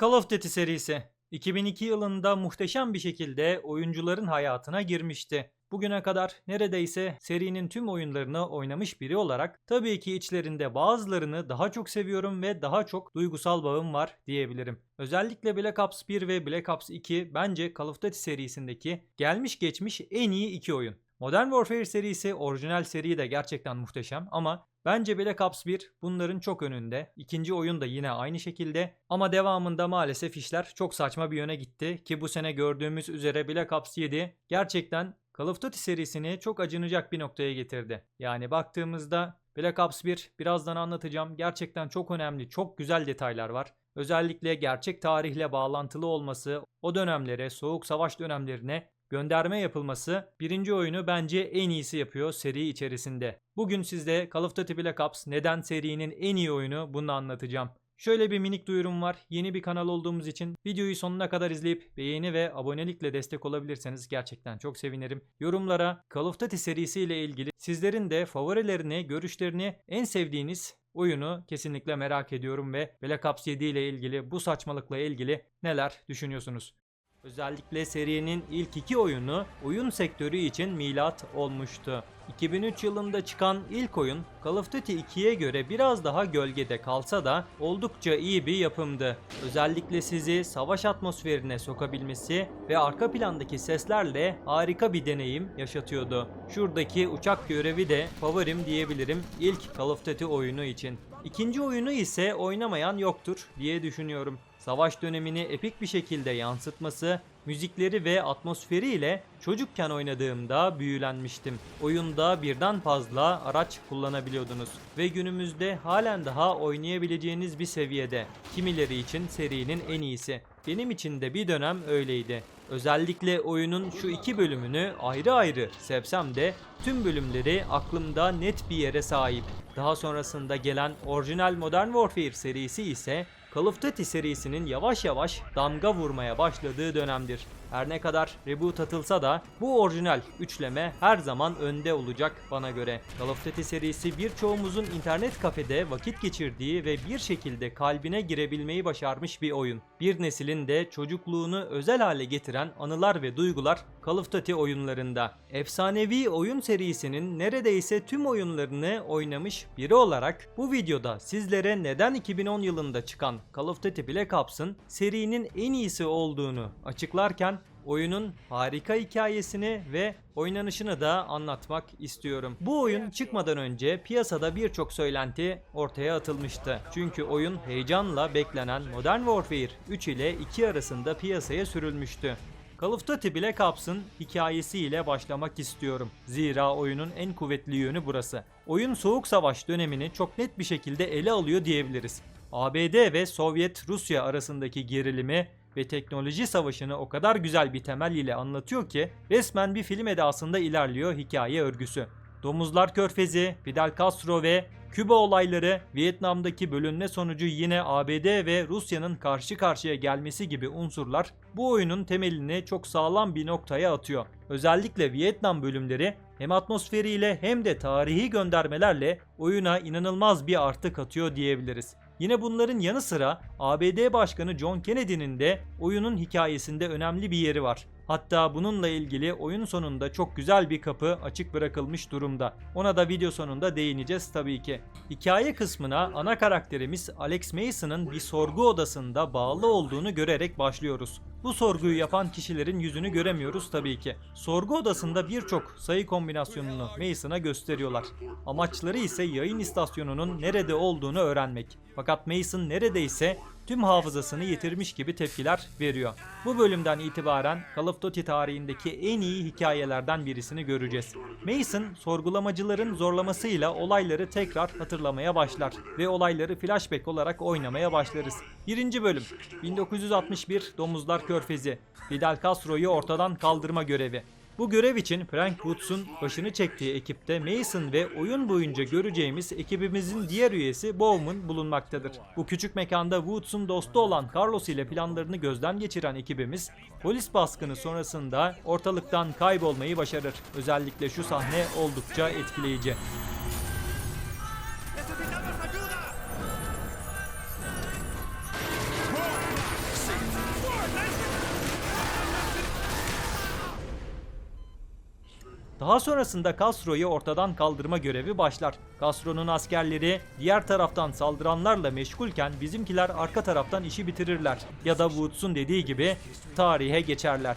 Call of Duty serisi 2002 yılında muhteşem bir şekilde oyuncuların hayatına girmişti. Bugüne kadar neredeyse serinin tüm oyunlarını oynamış biri olarak tabii ki içlerinde bazılarını daha çok seviyorum ve daha çok duygusal bağım var diyebilirim. Özellikle Black Ops 1 ve Black Ops 2 bence Call of Duty serisindeki gelmiş geçmiş en iyi iki oyun. Modern Warfare serisi orijinal seri de gerçekten muhteşem ama bence Black Ops 1 bunların çok önünde. İkinci oyun da yine aynı şekilde ama devamında maalesef işler çok saçma bir yöne gitti ki bu sene gördüğümüz üzere Black Ops 7 gerçekten Call of Duty serisini çok acınacak bir noktaya getirdi. Yani baktığımızda Black Ops 1 birazdan anlatacağım. Gerçekten çok önemli, çok güzel detaylar var. Özellikle gerçek tarihle bağlantılı olması, o dönemlere, soğuk savaş dönemlerine gönderme yapılması birinci oyunu bence en iyisi yapıyor seri içerisinde. Bugün sizde Call of Duty Black Ops neden serinin en iyi oyunu bunu anlatacağım. Şöyle bir minik duyurum var. Yeni bir kanal olduğumuz için videoyu sonuna kadar izleyip beğeni ve abonelikle destek olabilirseniz gerçekten çok sevinirim. Yorumlara Call of Duty serisiyle ilgili sizlerin de favorilerini, görüşlerini, en sevdiğiniz oyunu kesinlikle merak ediyorum ve Black Ops 7 ile ilgili bu saçmalıkla ilgili neler düşünüyorsunuz? Özellikle serinin ilk iki oyunu oyun sektörü için milat olmuştu. 2003 yılında çıkan ilk oyun Call of Duty 2'ye göre biraz daha gölgede kalsa da oldukça iyi bir yapımdı. Özellikle sizi savaş atmosferine sokabilmesi ve arka plandaki seslerle harika bir deneyim yaşatıyordu. Şuradaki uçak görevi de favorim diyebilirim ilk Call of Duty oyunu için. İkinci oyunu ise oynamayan yoktur diye düşünüyorum. Savaş dönemini epik bir şekilde yansıtması, müzikleri ve atmosferiyle çocukken oynadığımda büyülenmiştim. Oyunda birden fazla araç kullanabiliyordunuz ve günümüzde halen daha oynayabileceğiniz bir seviyede. Kimileri için serinin en iyisi. Benim için de bir dönem öyleydi. Özellikle oyunun şu iki bölümünü ayrı ayrı sevsem de tüm bölümleri aklımda net bir yere sahip. Daha sonrasında gelen orijinal Modern Warfare serisi ise Call of Duty serisinin yavaş yavaş damga vurmaya başladığı dönemdir. Her ne kadar reboot atılsa da bu orijinal üçleme her zaman önde olacak bana göre. Call of Duty serisi birçoğumuzun internet kafede vakit geçirdiği ve bir şekilde kalbine girebilmeyi başarmış bir oyun. Bir neslin de çocukluğunu özel hale getiren anılar ve duygular Call of Duty oyunlarında. Efsanevi oyun serisinin neredeyse tüm oyunlarını oynamış biri olarak bu videoda sizlere neden 2010 yılında çıkan Call of Duty Black Ops'ın serinin en iyisi olduğunu açıklarken oyunun harika hikayesini ve oynanışını da anlatmak istiyorum. Bu oyun çıkmadan önce piyasada birçok söylenti ortaya atılmıştı. Çünkü oyun heyecanla beklenen Modern Warfare 3 ile 2 arasında piyasaya sürülmüştü. Call of Duty Black Ops'ın hikayesiyle başlamak istiyorum. Zira oyunun en kuvvetli yönü burası. Oyun Soğuk Savaş dönemini çok net bir şekilde ele alıyor diyebiliriz. ABD ve Sovyet Rusya arasındaki gerilimi ve teknoloji savaşını o kadar güzel bir temel ile anlatıyor ki resmen bir film edasında ilerliyor hikaye örgüsü. Domuzlar Körfezi, Fidel Castro ve Küba olayları, Vietnam'daki bölünme sonucu yine ABD ve Rusya'nın karşı karşıya gelmesi gibi unsurlar bu oyunun temelini çok sağlam bir noktaya atıyor. Özellikle Vietnam bölümleri hem atmosferiyle hem de tarihi göndermelerle oyuna inanılmaz bir artı katıyor diyebiliriz. Yine bunların yanı sıra ABD Başkanı John Kennedy'nin de oyunun hikayesinde önemli bir yeri var. Hatta bununla ilgili oyun sonunda çok güzel bir kapı açık bırakılmış durumda. Ona da video sonunda değineceğiz tabii ki. Hikaye kısmına ana karakterimiz Alex Mason'ın bir sorgu odasında bağlı olduğunu görerek başlıyoruz. Bu sorguyu yapan kişilerin yüzünü göremiyoruz tabii ki. Sorgu odasında birçok sayı kombinasyonunu Mason'a gösteriyorlar. Amaçları ise yayın istasyonunun nerede olduğunu öğrenmek. Fakat Mason neredeyse tüm hafızasını yitirmiş gibi tepkiler veriyor. Bu bölümden itibaren Call of Duty tarihindeki en iyi hikayelerden birisini göreceğiz. Mason sorgulamacıların zorlamasıyla olayları tekrar hatırlamaya başlar ve olayları flashback olarak oynamaya başlarız. Birinci bölüm 1961 Domuzlar Körfezi Fidel Castro'yu ortadan kaldırma görevi. Bu görev için Frank Woods'un başını çektiği ekipte Mason ve oyun boyunca göreceğimiz ekibimizin diğer üyesi Bowman bulunmaktadır. Bu küçük mekanda Woods'un dostu olan Carlos ile planlarını gözden geçiren ekibimiz polis baskını sonrasında ortalıktan kaybolmayı başarır. Özellikle şu sahne oldukça etkileyici. Daha sonrasında Castro'yu ortadan kaldırma görevi başlar. Castro'nun askerleri diğer taraftan saldıranlarla meşgulken bizimkiler arka taraftan işi bitirirler. Ya da Woods'un dediği gibi tarihe geçerler.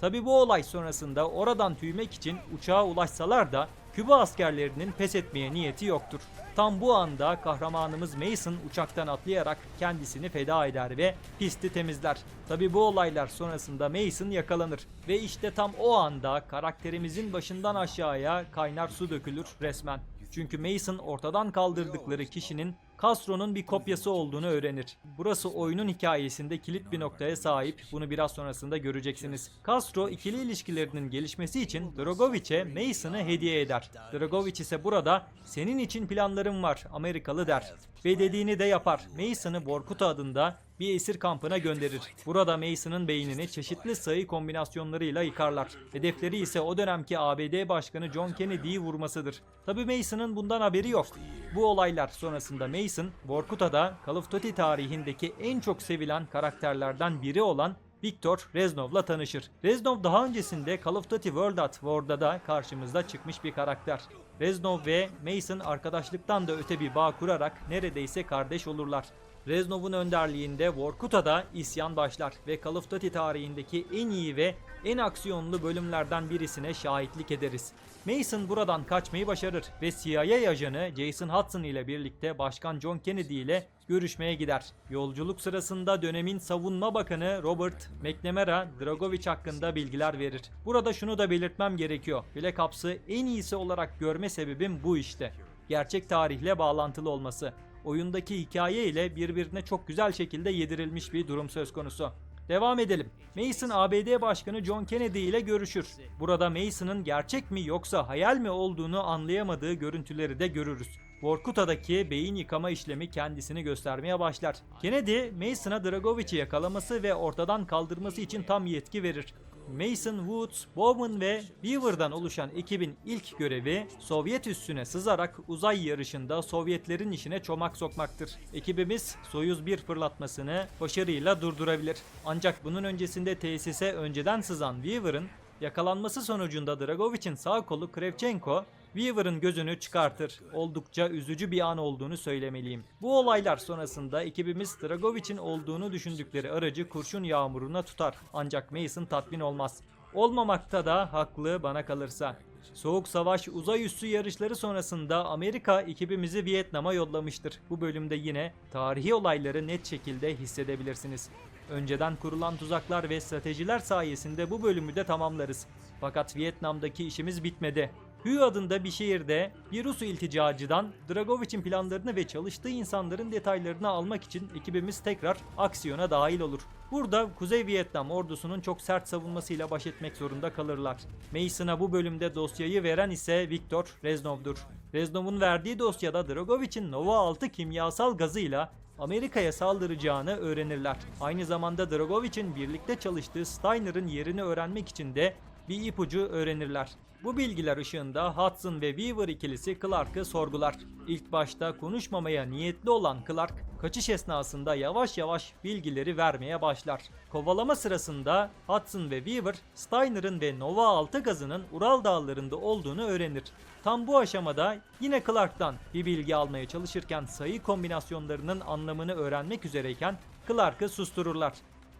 Tabi bu olay sonrasında oradan tüymek için uçağa ulaşsalar da Küba askerlerinin pes etmeye niyeti yoktur. Tam bu anda kahramanımız Mason uçaktan atlayarak kendisini feda eder ve pisti temizler. Tabi bu olaylar sonrasında Mason yakalanır ve işte tam o anda karakterimizin başından aşağıya kaynar su dökülür resmen. Çünkü Mason ortadan kaldırdıkları kişinin Castro'nun bir kopyası olduğunu öğrenir. Burası oyunun hikayesinde kilit bir noktaya sahip. Bunu biraz sonrasında göreceksiniz. Castro ikili ilişkilerinin gelişmesi için Dragoviç'e Mason'ı hediye eder. Dragoviç ise burada senin için planlarım var Amerikalı der. Ve dediğini de yapar. Mason'ı Vorkut adında bir esir kampına gönderir. Burada Mason'ın beynini çeşitli sayı kombinasyonlarıyla yıkarlar. Hedefleri ise o dönemki ABD Başkanı John Kennedy'yi vurmasıdır. Tabi Mason'ın bundan haberi yok. Bu olaylar sonrasında Mason, Vorkuta'da Call of Duty tarihindeki en çok sevilen karakterlerden biri olan Viktor Reznov'la tanışır. Reznov daha öncesinde Call of Duty World at War'da da karşımızda çıkmış bir karakter. Reznov ve Mason arkadaşlıktan da öte bir bağ kurarak neredeyse kardeş olurlar. Reznov'un önderliğinde Vorkuta'da isyan başlar ve Call tarihindeki en iyi ve en aksiyonlu bölümlerden birisine şahitlik ederiz. Mason buradan kaçmayı başarır ve CIA ajanı Jason Hudson ile birlikte Başkan John Kennedy ile görüşmeye gider. Yolculuk sırasında dönemin savunma bakanı Robert McNamara Dragovich hakkında bilgiler verir. Burada şunu da belirtmem gerekiyor. Black Ops'ı en iyisi olarak görme sebebim bu işte. Gerçek tarihle bağlantılı olması oyundaki hikaye ile birbirine çok güzel şekilde yedirilmiş bir durum söz konusu. Devam edelim. Mason ABD Başkanı John Kennedy ile görüşür. Burada Mason'ın gerçek mi yoksa hayal mi olduğunu anlayamadığı görüntüleri de görürüz. Vorkuta'daki beyin yıkama işlemi kendisini göstermeye başlar. Kennedy, Mason'a Dragovich'i yakalaması ve ortadan kaldırması için tam yetki verir. Mason, Woods, Bowman ve Beaver'dan oluşan ekibin ilk görevi Sovyet üssüne sızarak uzay yarışında Sovyetlerin işine çomak sokmaktır. Ekibimiz Soyuz 1 fırlatmasını başarıyla durdurabilir. Ancak bunun öncesinde tesise önceden sızan Weaver'ın yakalanması sonucunda Dragovich'in sağ kolu Krevchenko Weaver'ın gözünü çıkartır. Oldukça üzücü bir an olduğunu söylemeliyim. Bu olaylar sonrasında ekibimiz Dragovich'in olduğunu düşündükleri aracı kurşun yağmuruna tutar. Ancak Mason tatmin olmaz. Olmamakta da haklı bana kalırsa. Soğuk Savaş uzay üssü yarışları sonrasında Amerika ekibimizi Vietnam'a yollamıştır. Bu bölümde yine tarihi olayları net şekilde hissedebilirsiniz. Önceden kurulan tuzaklar ve stratejiler sayesinde bu bölümü de tamamlarız. Fakat Vietnam'daki işimiz bitmedi. Hü adında bir şehirde bir Rus ilticacıdan Dragovich'in planlarını ve çalıştığı insanların detaylarını almak için ekibimiz tekrar aksiyona dahil olur. Burada Kuzey Vietnam ordusunun çok sert savunmasıyla baş etmek zorunda kalırlar. Mason'a bu bölümde dosyayı veren ise Viktor Reznov'dur. Reznov'un verdiği dosyada Dragovich'in Nova 6 kimyasal gazıyla Amerika'ya saldıracağını öğrenirler. Aynı zamanda Dragovich'in birlikte çalıştığı Steiner'ın yerini öğrenmek için de bir ipucu öğrenirler. Bu bilgiler ışığında Hudson ve Weaver ikilisi Clark'ı sorgular. İlk başta konuşmamaya niyetli olan Clark, kaçış esnasında yavaş yavaş bilgileri vermeye başlar. Kovalama sırasında Hudson ve Weaver, Steiner'ın ve Nova 6 gazının Ural dağlarında olduğunu öğrenir. Tam bu aşamada yine Clark'tan bir bilgi almaya çalışırken sayı kombinasyonlarının anlamını öğrenmek üzereyken Clark'ı sustururlar.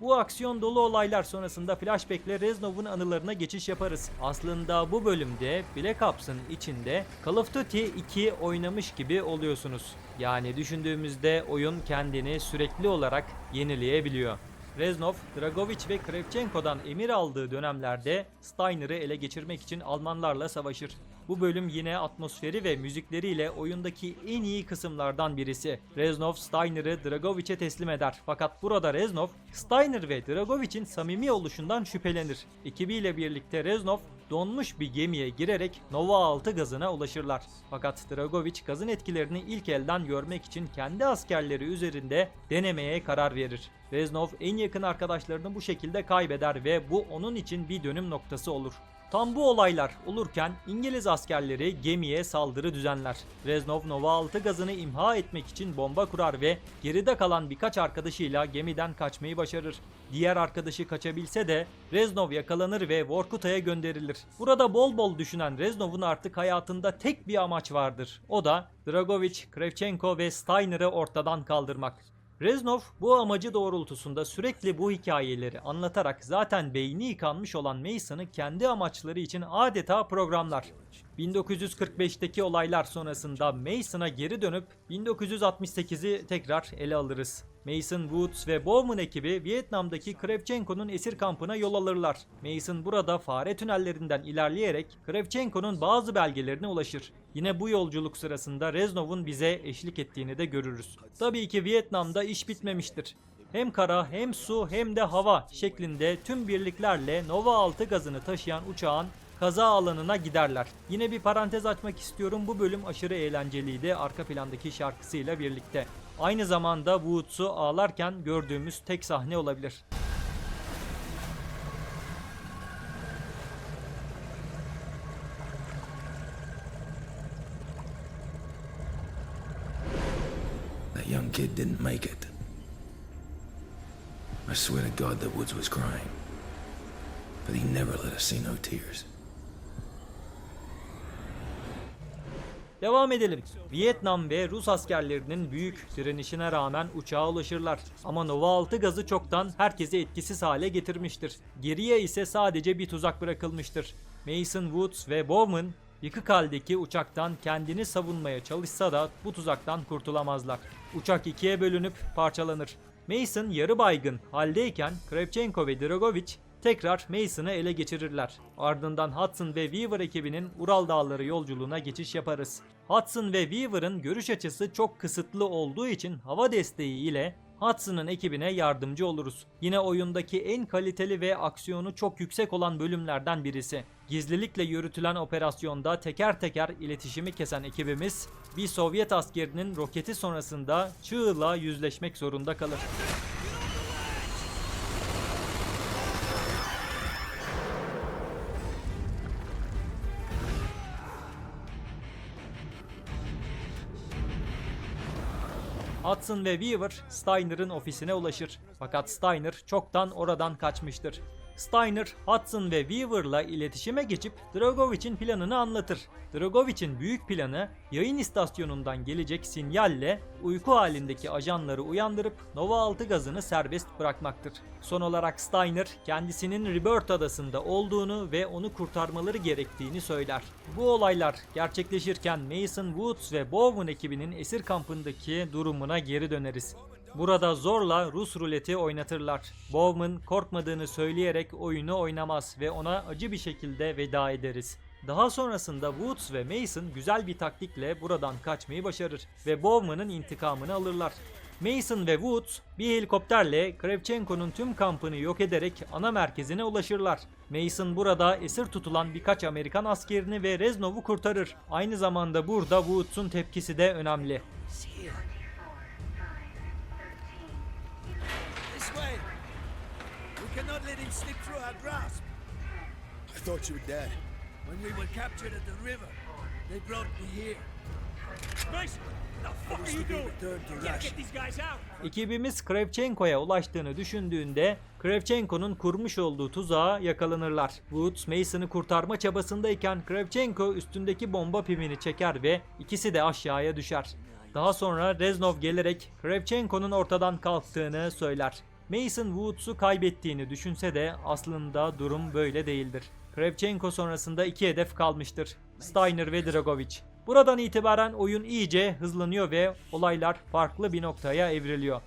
Bu aksiyon dolu olaylar sonrasında flashback ile Reznov'un anılarına geçiş yaparız. Aslında bu bölümde Black Ops'ın içinde Call of Duty 2 oynamış gibi oluyorsunuz. Yani düşündüğümüzde oyun kendini sürekli olarak yenileyebiliyor. Reznov, Dragovich ve Krevchenko'dan emir aldığı dönemlerde Steiner'ı ele geçirmek için Almanlarla savaşır. Bu bölüm yine atmosferi ve müzikleriyle oyundaki en iyi kısımlardan birisi. Reznov Steiner'ı Dragovich'e teslim eder. Fakat burada Reznov, Steiner ve Dragovich'in samimi oluşundan şüphelenir. Ekibiyle birlikte Reznov donmuş bir gemiye girerek Nova 6 gazına ulaşırlar. Fakat Dragovich gazın etkilerini ilk elden görmek için kendi askerleri üzerinde denemeye karar verir. Reznov en yakın arkadaşlarını bu şekilde kaybeder ve bu onun için bir dönüm noktası olur. Tam bu olaylar olurken İngiliz askerleri gemiye saldırı düzenler. Reznov Nova 6 gazını imha etmek için bomba kurar ve geride kalan birkaç arkadaşıyla gemiden kaçmayı başarır. Diğer arkadaşı kaçabilse de Reznov yakalanır ve Vorkuta'ya gönderilir. Burada bol bol düşünen Reznov'un artık hayatında tek bir amaç vardır. O da Dragovich, Kravchenko ve Steiner'ı ortadan kaldırmak. Reznov bu amacı doğrultusunda sürekli bu hikayeleri anlatarak zaten beyni yıkanmış olan Mason'ı kendi amaçları için adeta programlar. 1945'teki olaylar sonrasında Mason'a geri dönüp 1968'i tekrar ele alırız. Mason Woods ve Bowman ekibi Vietnam'daki Kravchenko'nun esir kampına yol alırlar. Mason burada fare tünellerinden ilerleyerek Kravchenko'nun bazı belgelerine ulaşır. Yine bu yolculuk sırasında Reznov'un bize eşlik ettiğini de görürüz. Tabii ki Vietnam'da iş bitmemiştir. Hem kara hem su hem de hava şeklinde tüm birliklerle Nova 6 gazını taşıyan uçağın kaza alanına giderler. Yine bir parantez açmak istiyorum. Bu bölüm aşırı eğlenceliydi arka plandaki şarkısıyla birlikte. Aynı zamanda Woods'u ağlarken gördüğümüz tek sahne olabilir. That young kid didn't make it. I swear to God that Woods was crying. But he never let us see no tears. Devam edelim. Vietnam ve Rus askerlerinin büyük direnişine rağmen uçağa ulaşırlar. Ama Nova 6 gazı çoktan herkesi etkisiz hale getirmiştir. Geriye ise sadece bir tuzak bırakılmıştır. Mason Woods ve Bowman yıkık haldeki uçaktan kendini savunmaya çalışsa da bu tuzaktan kurtulamazlar. Uçak ikiye bölünüp parçalanır. Mason yarı baygın haldeyken Kravchenko ve Dragovich tekrar Mason'ı ele geçirirler. Ardından Hudson ve Weaver ekibinin Ural Dağları yolculuğuna geçiş yaparız. Hudson ve Weaver'ın görüş açısı çok kısıtlı olduğu için hava desteği ile Hudson'ın ekibine yardımcı oluruz. Yine oyundaki en kaliteli ve aksiyonu çok yüksek olan bölümlerden birisi. Gizlilikle yürütülen operasyonda teker teker iletişimi kesen ekibimiz bir Sovyet askerinin roketi sonrasında çığla yüzleşmek zorunda kalır. Hudson ve Weaver Steiner'ın ofisine ulaşır. Fakat Steiner çoktan oradan kaçmıştır. Steiner, Hudson ve Weaver'la iletişime geçip Dragovich'in planını anlatır. Dragovich'in büyük planı yayın istasyonundan gelecek sinyalle uyku halindeki ajanları uyandırıp Nova 6 gazını serbest bırakmaktır. Son olarak Steiner kendisinin Rebirth adasında olduğunu ve onu kurtarmaları gerektiğini söyler. Bu olaylar gerçekleşirken Mason Woods ve Bowen ekibinin esir kampındaki durumuna geri döneriz. Burada zorla Rus ruleti oynatırlar. Bowman korkmadığını söyleyerek oyunu oynamaz ve ona acı bir şekilde veda ederiz. Daha sonrasında Woods ve Mason güzel bir taktikle buradan kaçmayı başarır ve Bowman'ın intikamını alırlar. Mason ve Woods bir helikopterle Kravchenko'nun tüm kampını yok ederek ana merkezine ulaşırlar. Mason burada esir tutulan birkaç Amerikan askerini ve Reznov'u kurtarır. Aynı zamanda burada Woods'un tepkisi de önemli. Cannot let him slip through our grasp. I thought you were dead. When we were captured at the river, they brought me here. Mason, the fuck are you doing? Returned to We gotta Russia. get these guys out. Ekibimiz Kravchenko'ya ulaştığını düşündüğünde Kravchenko'nun kurmuş olduğu tuzağa yakalanırlar. Woods Mason'ı kurtarma çabasındayken Kravchenko üstündeki bomba pimini çeker ve ikisi de aşağıya düşer. Daha sonra Reznov gelerek Kravchenko'nun ortadan kalktığını söyler. Mason Woods'u kaybettiğini düşünse de aslında durum böyle değildir. Kravchenko sonrasında iki hedef kalmıştır. Steiner ve Dragovich. Buradan itibaren oyun iyice hızlanıyor ve olaylar farklı bir noktaya evriliyor.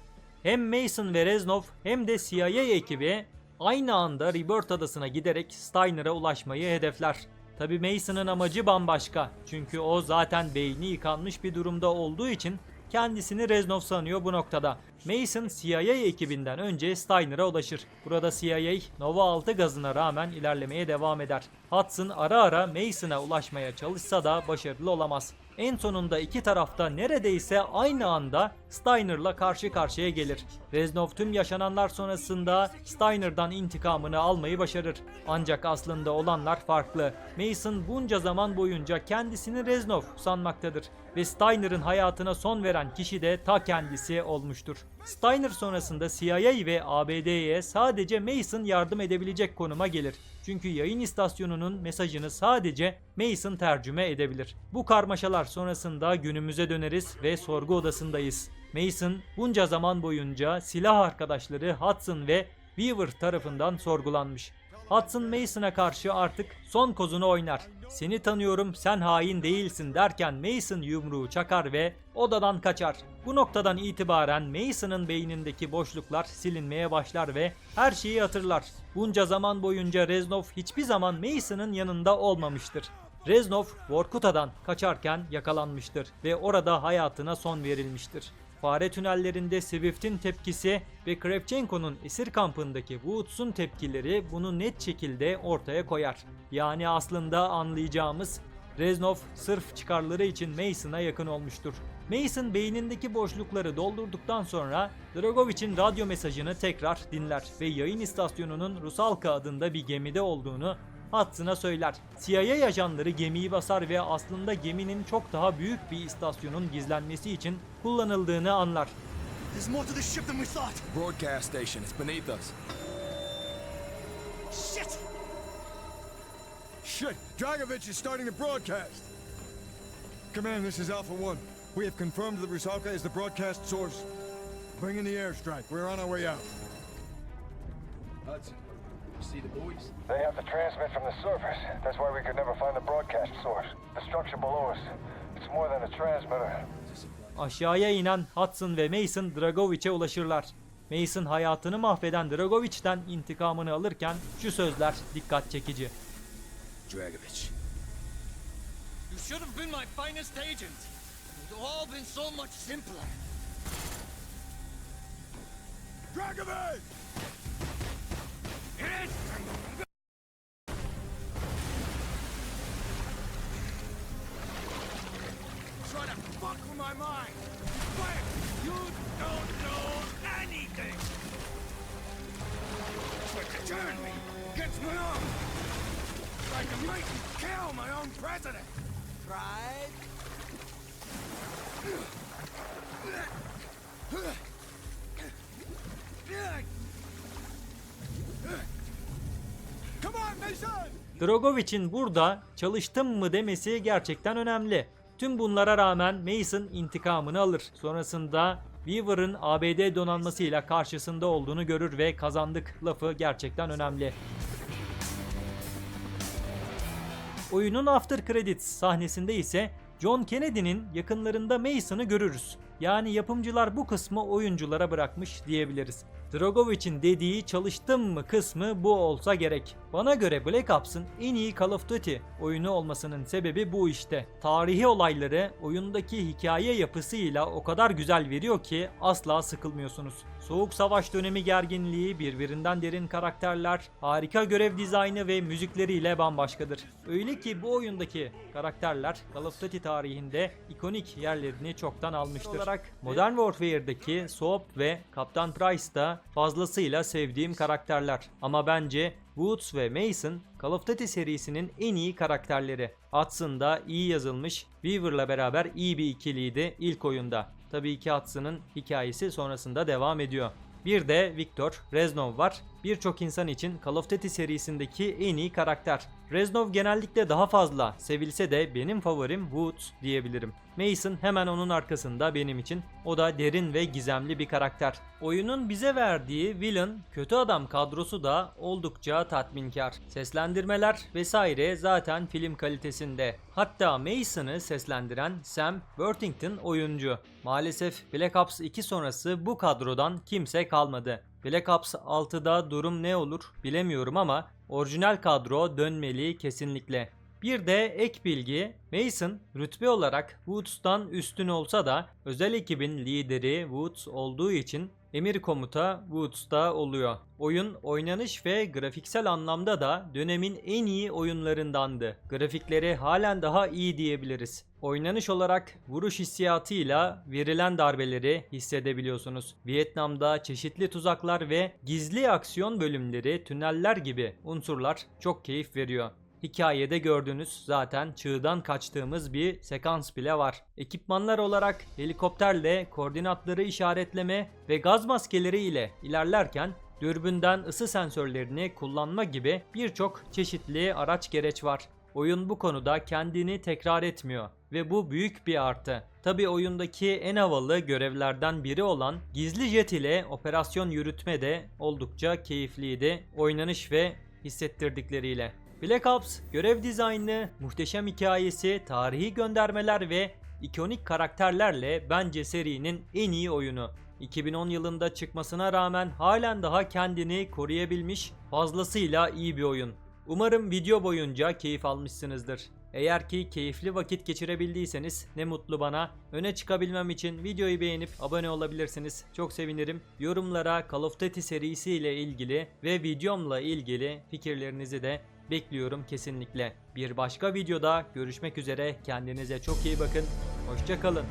Hem Mason ve Reznov hem de CIA ekibi aynı anda Rebirth adasına giderek Steiner'a ulaşmayı hedefler. Tabi Mason'ın amacı bambaşka. Çünkü o zaten beyni yıkanmış bir durumda olduğu için kendisini Reznov sanıyor bu noktada. Mason CIA ekibinden önce Steiner'a ulaşır. Burada CIA Nova 6 gazına rağmen ilerlemeye devam eder. Hudson ara ara Mason'a ulaşmaya çalışsa da başarılı olamaz. En sonunda iki tarafta neredeyse aynı anda Steiner'la karşı karşıya gelir. Reznov tüm yaşananlar sonrasında Steiner'dan intikamını almayı başarır. Ancak aslında olanlar farklı. Mason bunca zaman boyunca kendisini Reznov sanmaktadır ve Steiner'ın hayatına son veren kişi de ta kendisi olmuştur. Steiner sonrasında CIA ve ABD'ye sadece Mason yardım edebilecek konuma gelir. Çünkü yayın istasyonunun mesajını sadece Mason tercüme edebilir. Bu karmaşalar sonrasında günümüze döneriz ve sorgu odasındayız. Mason bunca zaman boyunca silah arkadaşları Hudson ve Weaver tarafından sorgulanmış. Hudson Mason'a karşı artık son kozunu oynar. Seni tanıyorum sen hain değilsin derken Mason yumruğu çakar ve odadan kaçar. Bu noktadan itibaren Mason'ın beynindeki boşluklar silinmeye başlar ve her şeyi hatırlar. Bunca zaman boyunca Reznov hiçbir zaman Mason'ın yanında olmamıştır. Reznov Vorkuta'dan kaçarken yakalanmıştır ve orada hayatına son verilmiştir. Fare tünellerinde Swift'in tepkisi ve Kravchenko'nun esir kampındaki Woods'un tepkileri bunu net şekilde ortaya koyar. Yani aslında anlayacağımız Reznov sırf çıkarları için Mason'a yakın olmuştur. Mason beynindeki boşlukları doldurduktan sonra Dragovich'in radyo mesajını tekrar dinler ve yayın istasyonunun Rusalka adında bir gemide olduğunu Hudson'a söyler. CIA ajanları gemiyi basar ve aslında geminin çok daha büyük bir istasyonun gizlenmesi için kullanıldığını anlar. There's more to this ship than we thought. Broadcast station. It's beneath us. Shit! Shit! Dragovich is starting to broadcast. Command, this is Alpha One. We have confirmed the Rusalka is the broadcast source. Bring in the airstrike. We're on our way out. Hudson, see the buoys? They have to transmit from the surface. That's why we could never find the broadcast source. The structure below us. It's more than a transmitter. Aşağıya inen Hudson ve Mason Dragovich'e ulaşırlar. Mason hayatını mahveden Dragovich'ten intikamını alırken şu sözler dikkat çekici. Dragovich. You should have been my finest agent. It would all been so much simpler. Dragovich! On, Mason! Dragovich'in burada çalıştım mı demesi gerçekten önemli. Tüm bunlara rağmen Mason intikamını alır. Sonrasında Weaver'ın ABD donanmasıyla karşısında olduğunu görür ve kazandık lafı gerçekten önemli. Oyunun after credits sahnesinde ise John Kennedy'nin yakınlarında Mason'ı görürüz. Yani yapımcılar bu kısmı oyunculara bırakmış diyebiliriz. Dragovich'in dediği çalıştım mı kısmı bu olsa gerek. Bana göre Black Ops'ın en iyi Call of Duty oyunu olmasının sebebi bu işte. Tarihi olayları oyundaki hikaye yapısıyla o kadar güzel veriyor ki asla sıkılmıyorsunuz. Soğuk Savaş dönemi gerginliği, birbirinden derin karakterler, harika görev dizaynı ve müzikleriyle bambaşkadır. Öyle ki bu oyundaki karakterler Call of Duty tarihinde ikonik yerlerini çoktan almıştır. Modern Warfare'daki Soap ve Kaptan Price da fazlasıyla sevdiğim karakterler. Ama bence Woods ve Mason Call of Duty serisinin en iyi karakterleri. Hudson da iyi yazılmış, Weaver'la beraber iyi bir ikiliydi ilk oyunda. Tabii ki Hudson'ın hikayesi sonrasında devam ediyor. Bir de Viktor Reznov var. Birçok insan için Call of Duty serisindeki en iyi karakter. Reznov genellikle daha fazla sevilse de benim favorim Woods diyebilirim. Mason hemen onun arkasında benim için. O da derin ve gizemli bir karakter. Oyunun bize verdiği villain, kötü adam kadrosu da oldukça tatminkar. Seslendirmeler vesaire zaten film kalitesinde. Hatta Mason'ı seslendiren Sam Worthington oyuncu. Maalesef Black Ops 2 sonrası bu kadrodan kimse kalmadı. Black Ops 6'da durum ne olur bilemiyorum ama orijinal kadro dönmeli kesinlikle. Bir de ek bilgi, Mason rütbe olarak Woods'tan üstün olsa da özel ekibin lideri Woods olduğu için emir komuta Woods'ta oluyor. Oyun oynanış ve grafiksel anlamda da dönemin en iyi oyunlarındandı. Grafikleri halen daha iyi diyebiliriz. Oynanış olarak vuruş hissiyatıyla verilen darbeleri hissedebiliyorsunuz. Vietnam'da çeşitli tuzaklar ve gizli aksiyon bölümleri, tüneller gibi unsurlar çok keyif veriyor. Hikayede gördüğünüz zaten çığdan kaçtığımız bir sekans bile var. Ekipmanlar olarak helikopterle koordinatları işaretleme ve gaz maskeleri ile ilerlerken dürbünden ısı sensörlerini kullanma gibi birçok çeşitli araç gereç var. Oyun bu konuda kendini tekrar etmiyor ve bu büyük bir artı. Tabi oyundaki en havalı görevlerden biri olan gizli jet ile operasyon yürütme de oldukça keyifliydi. Oynanış ve hissettirdikleriyle. Black Ops görev dizaynı, muhteşem hikayesi, tarihi göndermeler ve ikonik karakterlerle bence serinin en iyi oyunu. 2010 yılında çıkmasına rağmen halen daha kendini koruyabilmiş fazlasıyla iyi bir oyun. Umarım video boyunca keyif almışsınızdır. Eğer ki keyifli vakit geçirebildiyseniz ne mutlu bana. Öne çıkabilmem için videoyu beğenip abone olabilirsiniz. Çok sevinirim. Yorumlara Call of Duty serisi ile ilgili ve videomla ilgili fikirlerinizi de bekliyorum kesinlikle. Bir başka videoda görüşmek üzere. Kendinize çok iyi bakın. Hoşçakalın.